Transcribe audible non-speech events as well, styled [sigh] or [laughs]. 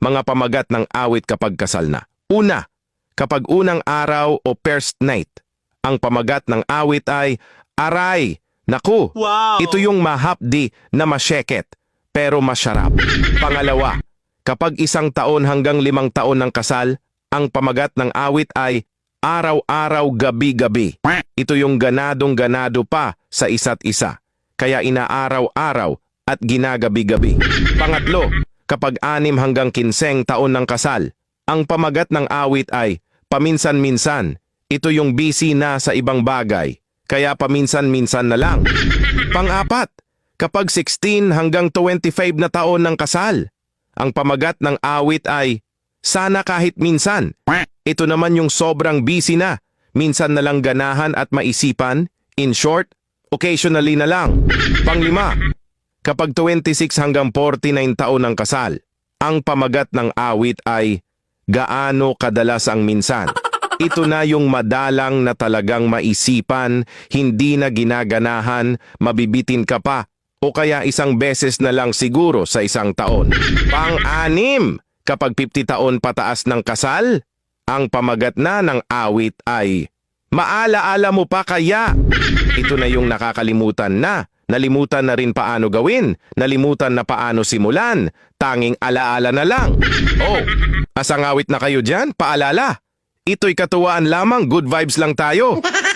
mga pamagat ng awit kapag kasal na. Una, kapag unang araw o first night, ang pamagat ng awit ay aray, naku, Wow! ito yung mahapdi na masyeket, pero masyarap. [laughs] Pangalawa, kapag isang taon hanggang limang taon ng kasal, ang pamagat ng awit ay araw-araw, gabi-gabi. Ito yung ganadong-ganado pa sa isa't isa. Kaya inaaraw-araw at ginagabi-gabi. Pangatlo, kapag anim hanggang kinseng taon ng kasal, ang pamagat ng awit ay paminsan-minsan. Ito yung busy na sa ibang bagay. Kaya paminsan-minsan na lang. [laughs] Pang-apat, kapag 16 hanggang 25 na taon ng kasal, ang pamagat ng awit ay sana kahit minsan. Ito naman yung sobrang busy na, minsan na lang ganahan at maisipan, in short, occasionally na lang. [laughs] Panglima, kapag 26 hanggang 49 taon ng kasal, ang pamagat ng awit ay gaano kadalas ang minsan. Ito na yung madalang na talagang maisipan, hindi na ginaganahan, mabibitin ka pa, o kaya isang beses na lang siguro sa isang taon. Pang-anim, kapag 50 taon pataas ng kasal, ang pamagat na ng awit ay maalaala mo pa kaya. Ito na yung nakakalimutan na. Nalimutan na rin paano gawin. Nalimutan na paano simulan. Tanging alaala na lang. [laughs] Oh, asang awit na kayo dyan? Paalala. Ito'y katuwaan lamang. Good vibes lang tayo. [laughs]